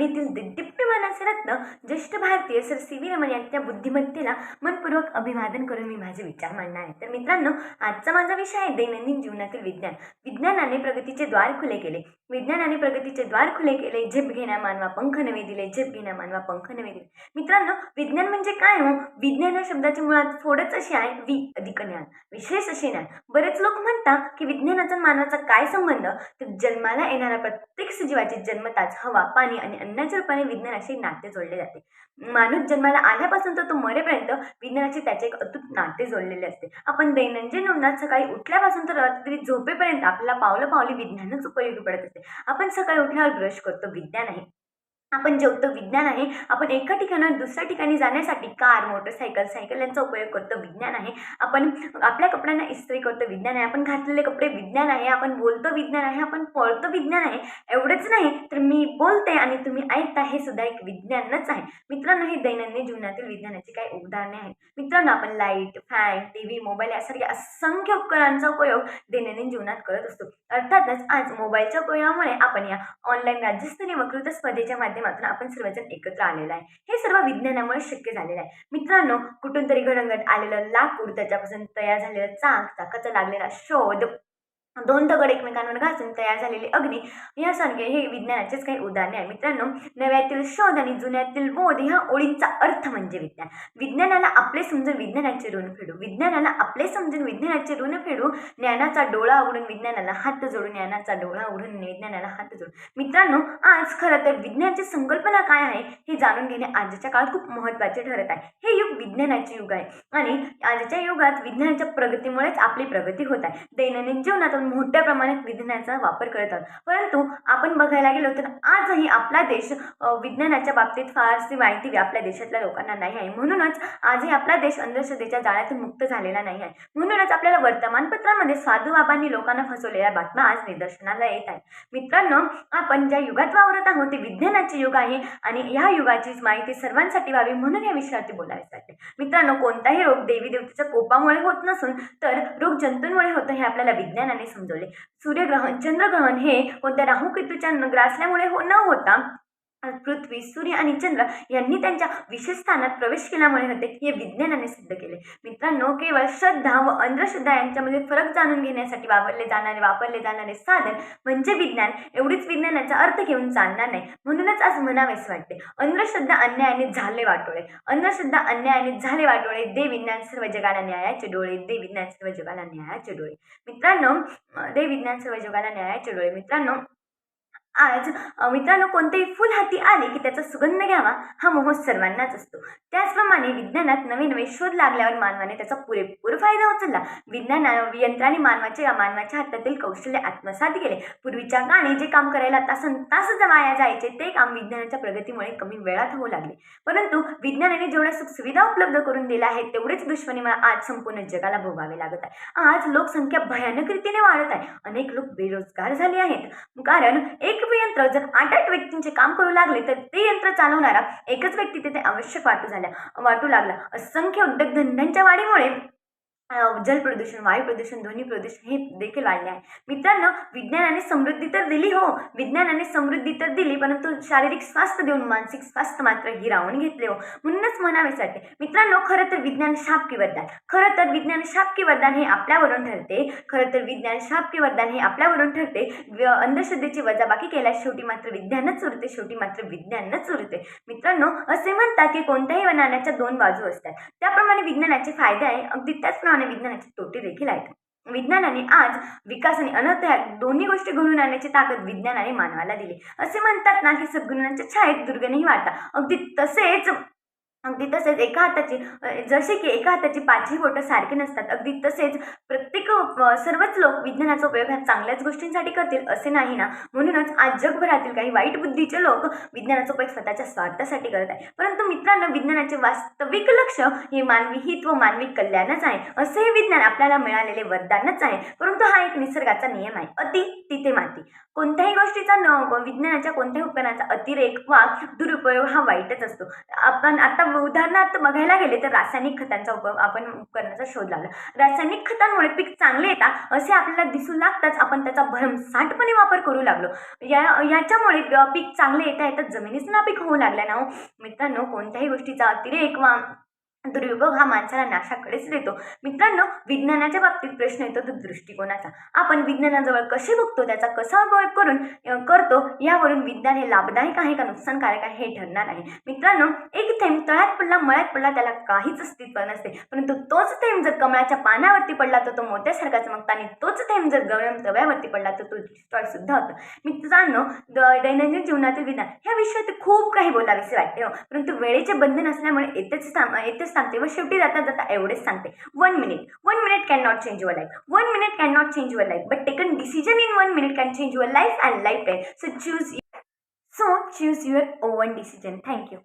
मानवीतील दिद्यमानाचे रत्न ज्येष्ठ भारतीय सर सी व्ही रमण यांच्या बुद्धिमत्तेला मनपूर्वक अभिवादन करून मी माझे विचार मांडणार आहे. तर मित्रांनो आजचा माझा विषय आहे दैनंदिन जीवनातील विज्ञान. विज्ञानाने प्रगतीचे द्वार खुले केले. विज्ञानाने प्रगतीचे द्वार खुले केले. झेप घेण्या मानवा पंख नवे दिले. झेप घेण्या मानवा पंख नवे दिले. मित्रांनो विज्ञान म्हणजे काय हो? विज्ञान या शब्दाची मुळात फोडच अशी आहे वि अधिक ज्ञान. विशेष असे ज्ञान बरेच लोक म्हणतात की विज्ञानाचा मानवाचा काय संबंध? तर जन्माला येणाऱ्या प्रत्येक सजीवाची जन्म जन्मताच हवा पाणी आणि अन्नाच्या रूपाने विज्ञानाशी नाते जोडले जाते. माणूस जन्माला आल्यापासून तर तो मरेपर्यंत विज्ञानाशी त्याचे एक अतूट नाते जोडलेले असते. आपण दैनंदिन जीवनात सकाळी उठल्यापासून तर रात्री झोपेपर्यंत आपल्याला पावलं पावली विज्ञानच उपयोगी पडत असते. आपण सकाळी उठल्यावर ब्रश करतो विज्ञान आहे. आपण जेवतो विज्ञान आहे आपण एका ठिकाणाहून दुसऱ्या ठिकाणी जाण्यासाठी कार मोटरसायकल सायकल यांचा उपयोग करतो. विज्ञान आहे. आपण आपल्या कपड्यांना इस्त्री करतो. विज्ञान आहे. आपण घातलेले कपडे विज्ञान आहे. आपण बोलतो विज्ञान आहे. आपण पळतो विज्ञान आहे. एवढंच नाही तर मी बोलते आणि तुम्ही ऐकता हे सुद्धा एक विज्ञानच आहे. मित्रांनो हे दैनंदिन जीवनातील विज्ञानाची काही उदाहरणे आहेत. मित्रांनो आपण light fan T V mobile यासारख्या असंख्य उपकरणांचा उपयोग दैनंदिन जीवनात करत असतो. अर्थातच आज मोबाईलच्या उपयोगामुळे आपण या ऑनलाईन राज्यस्तरीय वक्तृत्व स्पर्धेच्या मात्र आपण सर्वजण एकत्र आलेला आहे. हे सर्व विज्ञानामुळे शक्य झालेलं आहे. मित्रांनो कुठून तरी घडंगत आलेलं लाकूड त्याच्यापासून तयार झालेलं चाक चाकाचा लागलेला शोध दोन दगड एकमेकांवर घासून तयार झालेली अग्नी या यासारखे हे विज्ञानाचेच काही उदाहरणे आहे मित्रांनो नव्यातील शोध आणि जुन्यातील बोध ह्या ओळींचा अर्थ म्हणजे विज्ञान. विज्ञानाला आपले समजून विज्ञानाचे ऋण फेडू. विज्ञानाला आपले समजून विज्ञानाचे ऋण फेडू. ज्ञानाचा डोळा उघडून विज्ञानाला हात जोडून ज्ञानाचा डोळा उघडून विज्ञानाला हात जोडून. मित्रांनो आज खरं तर विज्ञानाची संकल्पना काय आहे हे जाणून घेणे आजच्या काळात खूप महत्त्वाचे ठरत आहे. हे युग विज्ञानाचे युग आहे आणि आजच्या युगात विज्ञानाच्या प्रगतीमुळेच आपली प्रगती होत आहे. दैनंदिन जीवनात आपण मोठ्या प्रमाणात विज्ञानाचा वापर करतात परंतु आपण बघायला गेलो तर आजही आपला देश विज्ञानाच्या बाबतीत फारशी माहिती आपल्या देशातल्या लोकांना नाही आहे. म्हणूनच आजही आपला देश अंधश्रद्धेच्या जाळ्यातून मुक्त झालेला नाही आहे. म्हणूनच आपल्याला वर्तमानपत्रामध्ये साधू बाबांनी लोकांना फसवलेल्या बातम्या आज निदर्शनाला येत आहेत. मित्रांनो आपण ज्या युगात वावरत आहोत ते विज्ञानाचे युग आहे आणि ह्या युगाचीच माहिती सर्वांसाठी व्हावी म्हणून या विषयावरती बोलायचं आहे. मित्रांनो कोणताही रोग देवी देवतेच्या कोपामुळे होत नसून तर रोग जंतूंमुळे होतं हे आपल्याला विज्ञानाने समजवले. सूर्यग्रहण चंद्रग्रहण हे कोणत्या राहूकेतूच्या ग्रासल्यामुळे हो न होता पृथ्वी सूर्य आणि चंद्र यांनी त्यांच्या विशेष स्थानात प्रवेश केल्यामुळे होते हे विज्ञानाने सिद्ध केले. मित्रांनो केवळ श्रद्धा व अंधश्रद्धा यांच्यामध्ये फरक जाणून घेण्यासाठी वापरले जाणारे वापरले जाणारे साधन म्हणजे विज्ञान. एवढीच विज्ञानाचा अर्थ घेऊन चालणार नाही. म्हणूनच आज म्हणावेच वाटते. अंधश्रद्धा अन्यायाने झाले वाटोळे. अंधश्रद्धा अन्यायाने झाले वाटोळे. दे विज्ञान सर्व जगाला न्यायाचे डोळे. दे विज्ञान सर्व जगाला न्यायाचे डोळे. मित्रांनो दे विज्ञान सर्व जगाला न्यायाचे डोळे. मित्रांनो आज मित्रांनो कोणतेही फुल हाती आले की त्याचा सुगंध घ्यावा हा मोह सर्वांनाच असतो. त्याचप्रमाणे विज्ञानात नवे नवे शोध लागल्यावर मानवाने त्याचा पुरेपूर फायदा उचलला. विज्ञान यंत्राने मानवाचे मानवाच्या हातातील कौशल्य आत्मसात केले. पूर्वीच्या काळी जे काम करायला तासन तास वाया जायचे ते काम विज्ञानाच्या प्रगतीमुळे कमी वेळात होऊ लागले. परंतु विज्ञानाने जेवढ्या सुखसुविधा उपलब्ध करून दिल्या आहेत तेवढेच दुष्परिणाम आज संपूर्ण जगाला भोगावे लागत आहे. आज लोकसंख्या भयानक रीतीने वाढत आहे. अनेक लोक बेरोजगार झाले आहेत. कारण एक यंत्र जर आठ आठ व्यक्तींचे काम करू लागले तर ते यंत्र चालवणारा एकच व्यक्ती तिथे आवश्यक वाटू झाल्या वाटू लागला. असंख्य उद्योगधंद्यांच्या वाढीमुळे जल प्रदूषण वायू प्रदूषण ध्वनी प्रदूषण हे देखील वाढले आहे. मित्रांनो विज्ञानाने समृद्धी तर दिली हो. विज्ञानाने समृद्धी तर दिली परंतु शारीरिक स्वास्थ्य देऊन मानसिक स्वास्थ्य मात्र हिरावून घेतले हो. म्हणूनच म्हणावेच वाटते मित्रांनो खरं तर विज्ञान शाप की वरदान. खरं तर विज्ञान शाप की वरदान हे आपल्यावरून ठरते. खरं तर विज्ञान शाप की वरदान हे आपल्यावरून ठरते. अंधश्रद्धेची वजाबाकी केल्यास शेवटी मात्र विज्ञानच उरते शेवटी मात्र विज्ञानच उरते मित्रांनो असे म्हणतात की कोणत्याही नाण्याच्या दोन बाजू असतात. त्याप्रमाणे विज्ञानाचे फायदे आहे. अगदी त्याचप्रमाणे विज्ञानाचे तोटे देखील आहेत. विज्ञानाने आज विकास आणि अनर्थ दोन्ही गोष्टी घडून आणण्याची ताकद विज्ञानाने मानवाला दिली. असे म्हणतात ना की सद्गुणांच्या छायेत दुर्गणही वाढतात. अगदी तसेच अगदी तसेच एका हाताची जसे की एका हाताची पाचही बोटं सारखी नसतात अगदी तसेच प्रत्येक सर्वच लोक विज्ञानाचा उपयोग हा चांगल्याच गोष्टींसाठी करतील असे नाही ना? म्हणूनच आज जगभरातील काही वाईट बुद्धीचे लोक विज्ञानाचा उपयोग स्वतःच्या स्वार्थासाठी करत आहे परंतु मित्रांनो विज्ञानाचे वास्तविक लक्ष हे मानवी हित व मानवी कल्याणच आहे. असे हे विज्ञान आपल्याला मिळालेले वरदानच आहे. परंतु हा एक निसर्गाचा नियम आहे. अति तिथे माती. कोणत्याही गोष्टीचा न विज्ञानाच्या कोणत्याही उपकरणाचा अतिरेक वा दुरुपयोग हा वाईटच असतो. आपण आता उदाहरणार्थ बघायला गेले तर रासायनिक खतांचा उप आपण करण्याचा शोध लावला रासायनिक खतांमुळे पीक चांगले येतात असे आपल्याला दिसू लागताच आपण त्याचा भरमसाठपणे वापर करू लागलो. या याच्यामुळे पीक चांगले येता येतात जमिनीच नापीक होऊ लागल्या ना हो. मित्रांनो कोणत्याही गोष्टीचा अतिरेक वा दुर्योग हा माणसाला नाशाकडेच देतो मित्रांनो विज्ञानाच्या बाबतीत प्रश्न येतो तो दृष्टिकोनाचा. आपण विज्ञानाजवळ कसे बघतो त्याचा कसा उपयोग करून करतो यावरून विज्ञान हे लाभदायक आहे का नुकसानकारक आहे हे ठरणार आहे. मित्रांनो एक थेंब तळ्यात पडला मळ्यात पडला त्याला काहीच अस्तित्व नसते. परंतु तोच थेंब जर कमळाच्या पानावरती पडला तर तो मोत्यासारखा चमकता आणि तोच थेंब जर गवळम तव्यावरती पडला तर तो डिस्ट्रॉय सुद्धा होतो. मित्रांनो द- दैनंदिन जीवनातील विज्ञान ह्या विषयात खूप काही बोलावेसे वाटते हो. परंतु वेळेचे बंधन असल्यामुळे येतेच थांब एवढेच सांगते व शेवटी जाता जाता एवढेच सांगते. One minute one minute can not change your life one minute can not change your life but taken decision in one minute can change your life and life time so choose so choose your own decision thank you